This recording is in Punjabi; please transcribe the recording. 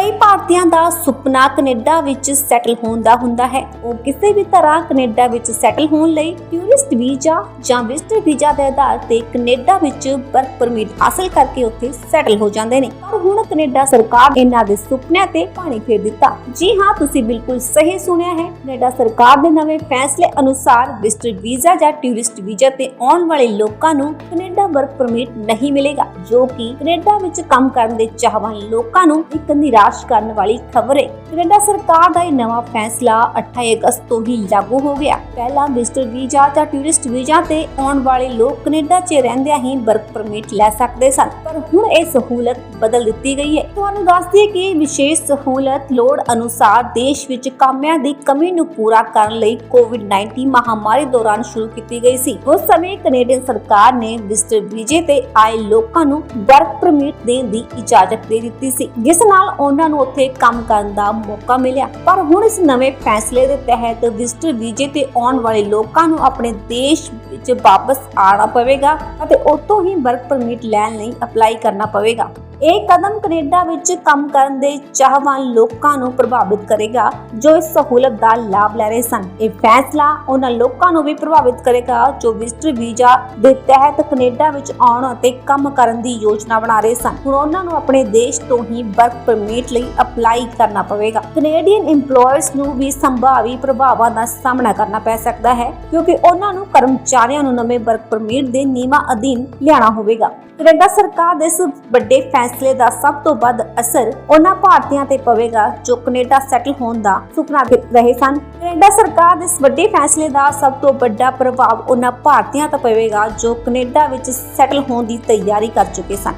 ਕਈ ਭਾਰਤੀਆਂ ਦਾ ਸੁਪਨਾ ਕੈਨੇਡਾ ਵਿੱਚ ਸੈਟਲ ਹੋਣ ਦਾ ਹੁੰਦਾ ਹੈ। ਉਹ ਕਿਸੇ ਵੀ ਤਰ੍ਹਾਂ ਕੈਨੇਡਾ ਵਿੱਚ ਸੈਟਲ ਹੋਣ ਲਈ ਟੂਰਿਸਟ ਵੀਜ਼ਾ ਜਾਂ ਵਿਜ਼ਟਰ ਵੀਜ਼ਾ ਦੇ ਆਧਾਰ ਤੇ ਕੈਨੇਡਾ ਵਿੱਚ ਵਰਕ ਪਰਮਿਟ ਹਾਸਲ ਕਰਕੇ ਉੱਥੇ ਸੈਟਲ ਹੋ ਜਾਂਦੇ ਨੇ। ਪਰ ਹੁਣ ਕੈਨੇਡਾ ਸਰਕਾਰ ਇਹਨਾਂ ਦੇ ਸੁਪਨਿਆਂ ਤੇ ਪਾਣੀ ਫੇਰ ਦਿੱਤਾ। ਜੀ ਹਾਂ, ਤੁਸੀਂ ਬਿਲਕੁਲ ਸਹੀ ਸੁਣਿਆ ਹੈ। ਕੈਨੇਡਾ ਸਰਕਾਰ ਦੇ ਨਵੇਂ ਫੈਸਲੇ ਅਨੁਸਾਰ ਵਿਜ਼ਟਰ ਵੀਜ਼ਾ ਜਾਂ ਟੂਰਿਸਟ ਵੀਜ਼ਾ ਤੇ ਆਉਣ ਵਾਲੇ ਲੋਕਾਂ ਨੂੰ ਕੈਨੇਡਾ ਵਰਕ ਪਰਮਿਟ ਨਹੀਂ ਮਿਲੇਗਾ, ਜੋ ਕਿ ਕੈਨੇਡਾ ਵਿੱਚ ਕੰਮ ਕਰਨ ਦੇ ਚਾਹਵਾਨ ਲੋਕਾਂ ਨੂੰ ਇੱਕ ਨਿਰਾਸ਼ ਕਰਨ ਵਾਲੀ ਖਬਰ। ਹੈ ਕੈਨੇਡਾ ਸਰਕਾਰ ਦਾ ਇਹ ਨਵਾਂ ਫੈਸਲਾ 28 ਅਗਸਤ ਤੋਂ ਹੀ ਲਾਗੂ ਹੋ ਗਿਆ। ਪਹਿਲਾਂ ਵਿਜ਼ਟਰ ਵੀਜ਼ਾ ਜਾਂ ਟੂਰਿਸਟ ਵੀਜ਼ਾ ਤੇ ਆਉਣ ਵਾਲੇ ਲੋਕ ਕੈਨੇਡਾ 'ਚ ਰਹਿੰਦਿਆਂ ਹੀ ਵਰਕ ਪਰਮਿਟ ਲੈ ਸਕਦੇ ਸਨ। ਪਰ ਹੁਣ ਇਹ ਸਹੂਲਤ ਬਦਲ ਦਿੱਤੀ ਗਈ ਹੈ। ਤੁਹਾਨੂੰ ਦੱਸ ਦਈਏ ਕਿ ਇਹ ਵਿਸ਼ੇਸ਼ ਸਹੂਲਤ ਲੋੜ ਅਨੁਸਾਰ ਦੇਸ਼ ਵਿੱਚ ਕਾਮਿਆਂ ਦੀ ਕਮੀ ਨੂੰ ਪੂਰਾ ਕਰਨ ਲਈ ਕੋਵਿਡ-19 ਮਹਾਮਾਰੀ ਦੌਰਾਨ ਸ਼ੁਰੂ ਕੀਤੀ ਗਈ ਸੀ। ਉਸ ਸਮੇਂ ਕੈਨੇਡੀਅਨ ਸਰਕਾਰ ਨੇ ਵਿਜ਼ਟਰ ਵੀਜ਼ੇ ਤੇ ਆਏ ਲੋਕਾਂ ਨੂੰ ਵਰਕ ਪਰਮਿਟ ਦੇਣ ਦੀ ਇਜਾਜ਼ਤ ਦੇ ਦਿੱਤੀ ਸੀ। ਜਿਸ ਨਾਲ ਉਹਨਾਂ ਨੂੰ ਉੱਥੇ ਕੰਮ ਕਰਨ ਦਾ ਮੌਕਾ ਮਿਲਿਆ। ਪਰ ਹੁਣ ਇਸ ਨਵੇਂ ਫੈਸਲੇ ਦੇ ਤਹਿਤ ਵਿਜ਼ਟਰ ਵੀਜ਼ੇ ਤੇ ਆਉਣ ਵਾਲੇ ਲੋਕਾਂ ਨੂੰ ਆਪਣੇ ਦੇਸ਼ ਵਿੱਚ ਵਾਪਸ ਆਉਣਾ ਪਵੇਗਾ ਅਤੇ ਉੱਥੋਂ ਹੀ ਵਰਕ ਪਰਮਿਟ ਲੈਣ ਲਈ ਅਪਲਾਈ ਕਰਨਾ ਪਵੇਗਾ। ਇਹ ਕਦਮ ਕੈਨੇਡਾ ਵਿੱਚ ਕੰਮ ਕਰਨ ਦੇ ਚਾਹਵਾਨ ਲੋਕਾਂ ਨੂੰ ਪ੍ਰਭਾਵਿਤ ਕਰੇਗਾ, ਜੋ ਇਸ ਸਹੂਲਤ ਦਾ ਲਾਭ ਲੈ ਰਹੇ ਸਨ। ਇਹ ਫੈਸਲਾ ਉਹਨਾਂ ਲੋਕਾਂ ਨੂੰ ਵੀ ਪ੍ਰਭਾਵਿਤ ਕਰੇਗਾ, ਜੋ ਵਿਜ਼ਟਰ ਵੀਜ਼ਾ ਦੇ ਤਹਿਤ ਕੈਨੇਡਾ ਵਿੱਚ ਆਉਣ ਅਤੇ ਕੰਮ ਕਰਨ ਦੀ ਯੋਜਨਾ ਬਣਾ ਰਹੇ ਸਨ। ਹੁਣ ਉਹਨਾਂ ਨੂੰ ਆਪਣੇ ਦੇਸ਼ ਤੋਂ ਹੀ ਵਰਕ ਪਰਮਿਟ ਲਈ ਅਪਲਾਈ ਕਰਨਾ ਪਵੇਗਾ। ਕੈਨੇਡੀਅਨ EMPLOYERS ਨੂੰ ਵੀ ਸੰਭਾਵੀ ਪ੍ਰਭਾਵਾਂ ਦਾ ਸਾਹਮਣਾ ਕਰਨਾ ਪੈ ਸਕਦਾ ਹੈ, ਕਿਉਂਕਿ ਉਹਨਾਂ ਨੂੰ ਕਰਮਚਾਰੀਆਂ ਨੂੰ ਨਵੇਂ ਵਰਕ ਪਰਮਿਟ ਦੇ ਨਿਯਮਾਂ ਅਧੀਨ ਲਿਆਣਾ ਹੋਵੇਗਾ। ਕੈਨੇਡਾ ਸਰਕਾਰ ਦੇ ਇਸ ਵੱਡੇ ਫੈਸਲੇ ਦਾ ਸਭ ਤੋਂ ਵੱਧ ਅਸਰ ਉਹਨਾਂ ਭਾਰਤੀਆਂ ਤੇ ਪਵੇਗਾ ਜੋ ਕੈਨੇਡਾ ਸੈਟਲ ਹੋਣ ਦਾ ਸੁਪਨਾ ਦੇਖ ਰਹੇ ਸਨ। ਕੈਨੇਡਾ ਸਰਕਾਰ ਦੇ ਇਸ ਵੱਡੇ ਫੈਸਲੇ ਦਾ ਸਭ ਤੋਂ ਵੱਡਾ ਪ੍ਰਭਾਵ ਉਹਨਾਂ ਭਾਰਤੀਆਂ ਤੇ ਪਵੇਗਾ ਜੋ ਕੈਨੇਡਾ ਵਿੱਚ ਸੈਟਲ ਹੋਣ ਦੀ ਤਿਆਰੀ ਕਰ ਚੁੱਕੇ ਸਨ।